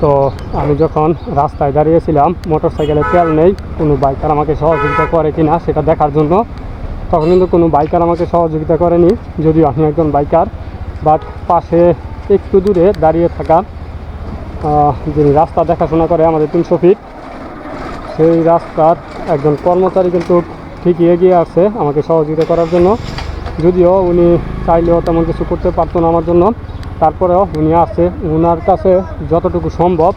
তো আমি যখন রাস্তায় দাঁড়িয়েছিলাম মোটর সাইকেলে তেল নেই, কোনো বাইকার আমাকে সহযোগিতা করে কি না সেটা দেখার জন্য, তখন কিন্তু কোনো বাইকার আমাকে সহযোগিতা করেনি, যদিও আমি একজন বাইকার বাট পাশে একটু দূরে দাঁড়িয়ে থাকা যিনি রাস্তা দেখাশোনা করে আমাদের তিনশো ফিট সেই রাস্তার একজন কর্মচারী কিন্তু ঠিকই এগিয়ে আসছে আমাকে সহযোগিতা করার জন্য, যদিও উনি চাইলেও তেমন কিছু করতে পারতো না আমার জন্য। তারপরেও উনি আসছে ওনার কাছে যতটুকু সম্ভব,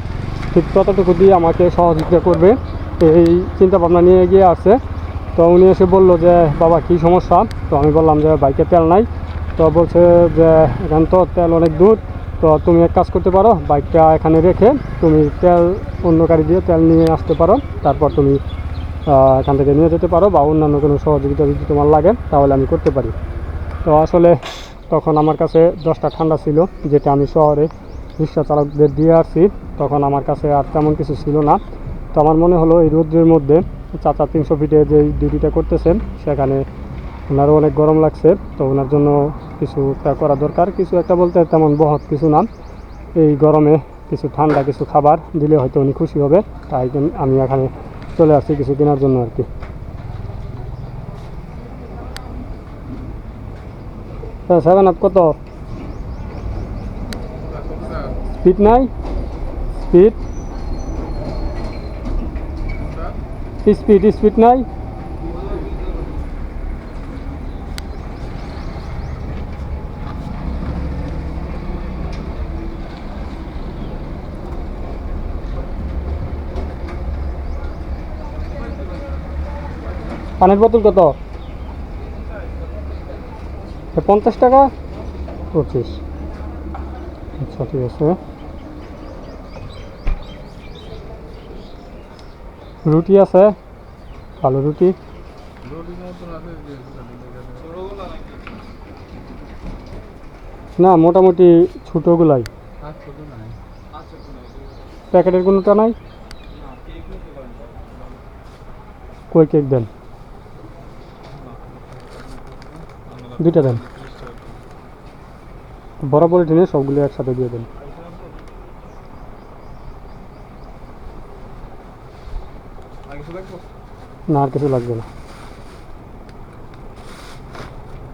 ঠিক ততটুকু দিয়ে আমাকে সহযোগিতা করবে। এই চিন্তা ভাবনা নিয়ে এগিয়ে আসছে তো উনি এসে বলল যে, বাবা, কী সমস্যা? তো আমি বললাম যে বাইকে তেল নাই। তো বলছে যে, এখান তো তেল অনেক দূর, তো তুমি এক কাজ করতে পারো, বাইকটা এখানে রেখে তুমি তেল, অন্য গাড়ি দিয়ে তেল নিয়ে আসতে পারো। তারপর তুমি এখান থেকে নিয়ে যেতে পারো বা অন্যান্য কোনো সহযোগিতা যদি তোমার লাগে, তাহলে আমি করতে পারি। তো আসলে তখন আমার কাছে দশটা ঠান্ডা ছিল, যেটা আমি শহরে রিক্সা চালকদের দিয়ে আসছি। তখন আমার কাছে আর তেমন কিছু ছিল না। তো আমার মনে হলো এই রৌদ্রের মধ্যে চাচা তিনশো ফিটে যে ডিউটিটা করতেছেন, সেখানে ওনারও অনেক গরম লাগছে, তো ওনার জন্য কিছু একটা করা দরকার। কিছু একটা বলতে তেমন বহৎ কিছু না। এই গরমে কিছু ঠান্ডা কিছু খাবার দিলে হয়তো উনি খুশি হবে, তাই আমি এখানে চলে আসছি কিছু কেনার জন্য আর কি। সেভেন আপ কত? স্পিড নাই? স্পিড স্পিড স্পিড নাই? পানির বোতল কত? পঞ্চাশ টাকা? পঁচিশ। আচ্ছা ঠিক আছে। রুটি আছে? ভালো রুটি? না, মোটামুটি ছোটোগুলাই। প্যাকেটের কোনোটা নাই? কই কেক দেন? দুইটা দেন। বরাবর টেনে সবগুলো একসাথে দিয়ে দেন। না আর কিছু লাগবে না।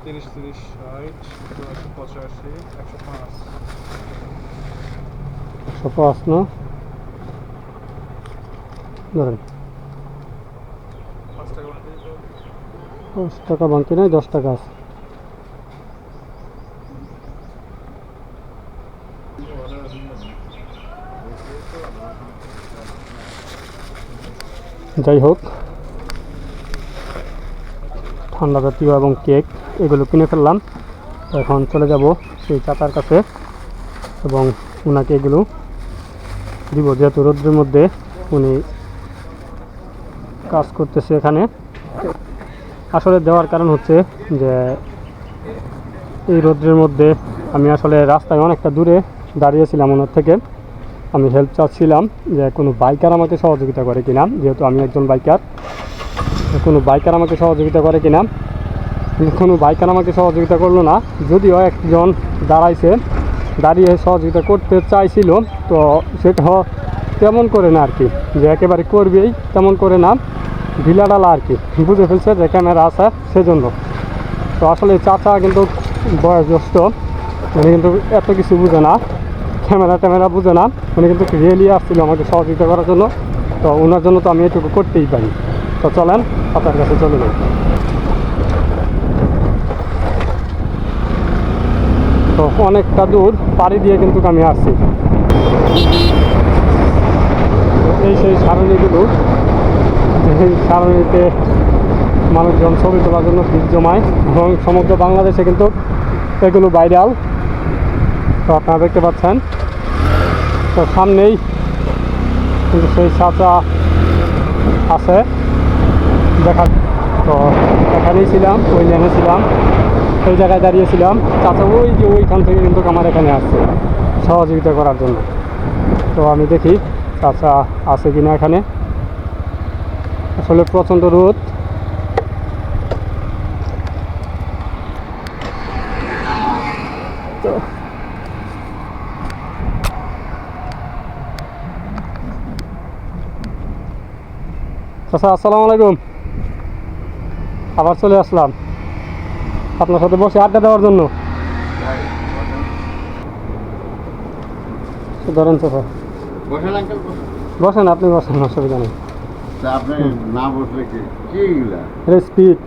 তিরিশ তিরিশ ষাট পঁচাশি একশো পাঁচ। একশো পাঁচ না? ধরেন। পাঁচ টাকা বাকি নাই দশ টাকা আছে। যাই হোক ঠান্ডা জাতীয় এবং কেক, এগুলো কিনে ফেললাম। এখন চলে যাব সেই চাচার কাছে এবং ওনাকে এগুলো দিব, যেহেতু রোদ্রের মধ্যে উনি কাজ করতেছে এখানে। আসলে দেওয়ার কারণ হচ্ছে যে এই রোদ্রের মধ্যে আমি আসলে রাস্তায় অনেকটা দূরে দাঁড়িয়েছিলাম ওনার থেকে। আমি হেল্প চাচ্ছিলাম যে কোনো বাইকার আমাকে সহযোগিতা করে কিনা, যেহেতু আমি একজন বাইকার কোনো বাইকার আমাকে সহযোগিতা করে কিনা? কোনো বাইকার আমাকে সহযোগিতা করল না, যদিও একজন দাঁড়াইছে, দাঁড়িয়ে সহযোগিতা করতে চাইছিল, তো সেটা তেমন করে না আর কি যে একেবারে করবেই তেমন করে না ঢিলা ডালা আর কি বুঝে ফেলছে যে ক্যামেরা আছে সেজন্য। তো আসলে চাচা কিন্তু বয়োজ্যেষ্ঠ উনি কিন্তু এত কিছু বুঝে না ক্যামেরা ট্যামেরা বুঝে না, উনি কিন্তু রিয়েলি আসছিল আমাকে সহযোগিতা করার জন্য। তো ওনার জন্য তো আমি এটুকু করতেই পারি। তো চলেন চাচার কাছে চলে যাই। তো অনেকটা দূর, পাড়ি দিয়ে কিন্তু আমি আসছি। এই সেই সারণীগুলো, এই সারণীতে মানুষজন ছবি তোলার জন্য ভিড় জমায় এবং সমগ্র বাংলাদেশে কিন্তু এগুলো ভাইরাল তো আপনারা দেখতে পাচ্ছেন। তো সামনেই কিন্তু সেই চাচা আছে। দেখা তো এখানেই ছিলাম, ওই লেনে ছিলাম এই জায়গায় দাঁড়িয়েছিলাম চাচা, ওই যে ওইখান থেকে কিন্তু আমার এখানে আসছে সহযোগিতা করার জন্য। তো আমি দেখি চাচা আছে কিনা এখানে। আসলে প্রচণ্ড রোদ। চাচা আসসালামু আলাইকুম। আবার চলে আসলাম। আপনার সাথে বসে আড্ডা দেওয়ার জন্য। ধরেন চাচা বসেন আপনি বসেন অসুবিধা নেই। স্পিড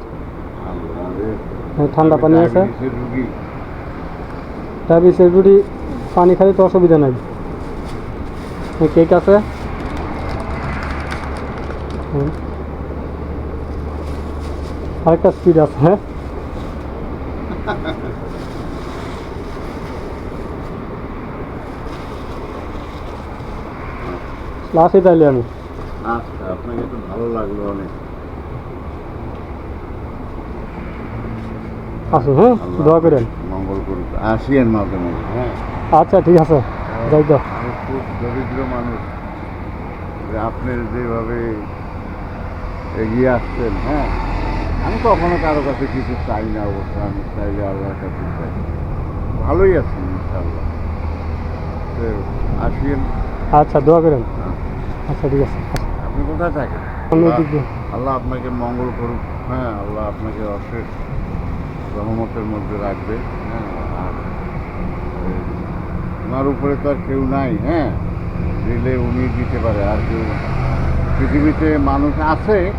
ঠান্ডা পানি আছে। ডায়াবেটিসের রুটি পানি খালি তো অসুবিধা নাই। কেক আছে। হুম। আরেকটা স্পিড আছে হ্যাঁ? আসি তাইলে আমি। আচ্ছা আপনাকে তো ভালো লাগল অনেক। আসি হ্যাঁ? দোয়া করেন। মঙ্গল করুক। আসিয়েন মাঝে মাঝে হ্যাঁ? আচ্ছা ঠিক আছে। যাই তো। আমি খুব দরিদ্র মানুষ। যে আপনি যেভাবে এগিয়ে আসছেন হ্যাঁ। আমি কখনো কারও কাছে কিছু চাই না অবশ্য আমি চাইলে আল্লাহর কাছে চাই। ভালোই আছি ইনশাল্লাহ আসিয়েন আচ্ছা দোয়া করেন। আচ্ছা ঠিক আছে। আপনি কোথায় থাকেন? আল্লাহ- আল্লাহ আপনাকে মঙ্গল করুক। হ্যাঁ আল্লাহ আপনাকে অশেষ রহমতের মধ্যে রাখবে। হ্যাঁ আর ওনার উপরে তো আর কেউ নাই হ্যাঁ। দিলে উনি দিতে পারে। আর কেউ পৃথিবীতে মানুষ আছে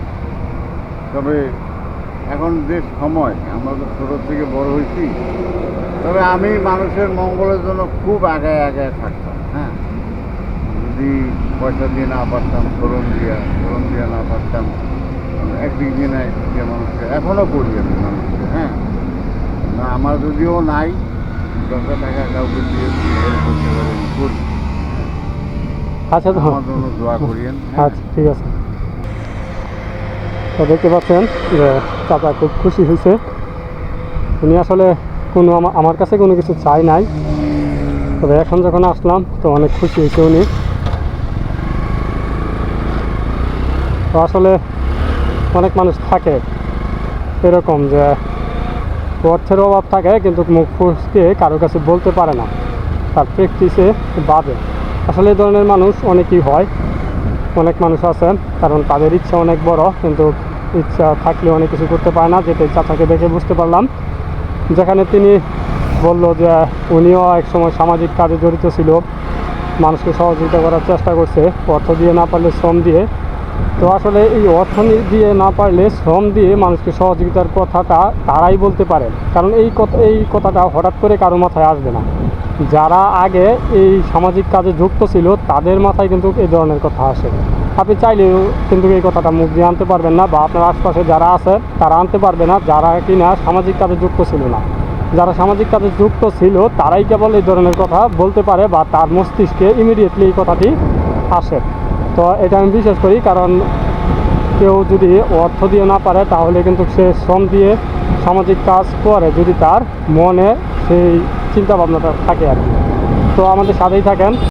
তবে এখন যে সময় আমরা তো ছোটো থেকে বড় হয়েছি তবে আমি মানুষের মঙ্গলের জন্য খুব আগায় আগায় থাকতাম হ্যাঁ। যদি পয়সা দিয়ে না পারতাম শ্রম দিয়া শ্রম দিয়ে না পারতাম একদিক দিয়ে না একদিক দিয়ে মানুষকে এখনও করি আমি মানুষকে হ্যাঁ। না আমার যদিও নাই দশটা টাকা কাউকে দিয়ে হেল্প করতে পারি আমি করি। আচ্ছা তো আমার জন্য দোয়া করিয়েন হ্যাঁ? আচ্ছা ঠিক আছে। তো দেখতে পাচ্ছেন যে চাচা খুব খুশি হয়েছে। উনি আসলে কোনো আমা- আমার কাছে কোনো কিছু চাই নাই। তবে এখন যখন আসলাম, তো অনেক খুশি হয়েছে উনি। তো আসলে অনেক মানুষ থাকে এরকম যে অর্থের অভাব থাকে, কিন্তু মুখ ফুসকে কারও কাছে বলতে পারে না। তার প্র্যাকটিসে বাদে আসলে এই ধরনের মানুষ অনেকই হয়। অনেক মানুষ আছেন, কারণ তাদের ইচ্ছা অনেক বড়, কিন্তু ইচ্ছা থাকলে অনেক কিছু করতে পারে না, যেটা চাচাকে দেখে বুঝতে পারলাম। যেখানে তিনি বলল যে উনিও এক সময় সামাজিক কাজে জড়িত ছিল, মানুষকে সহযোগিতা করার চেষ্টা করছে, অর্থ দিয়ে না পারলে শ্রম দিয়ে তো আসলে এই অর্থনীতি দিয়ে না পারলে শ্রম দিয়ে মানুষকে সহযোগিতার কথাটা তারাই বলতে পারেন কারণ এই কথা, এই কথাটা হঠাৎ করে কারও মাথায় আসবে না। যারা আগে এই সামাজিক কাজে যুক্ত ছিল, তাদের মাথায় কিন্তু এই ধরনের কথা আসে। আপনি চাইলেও কিন্তু এই কথাটা মুখ দিয়ে আনতে পারবেন না, বা আপনার আশপাশে যারা আছে, তারা আনতে পারবে না, যারা কিনা সামাজিক কাজে যুক্ত ছিল না। যারা সামাজিক কাজে যুক্ত ছিল, তারাই কেবল এই ধরনের কথা বলতে পারে, বা তার মস্তিষ্কে ইমিডিয়েটলি এই কথাটি আসে। তো এটা আমি বিশ্বাস করি, কারণ কেউ যদি অর্থ দিয়ে না পারে, তাহলে কিন্তু সে শ্রম দিয়ে সামাজিক কাজ করে, যদি তার মনে সেই চিন্তা ভাবনাটা থাকে আর কি। তো আমাদের সাথেই থাকেন।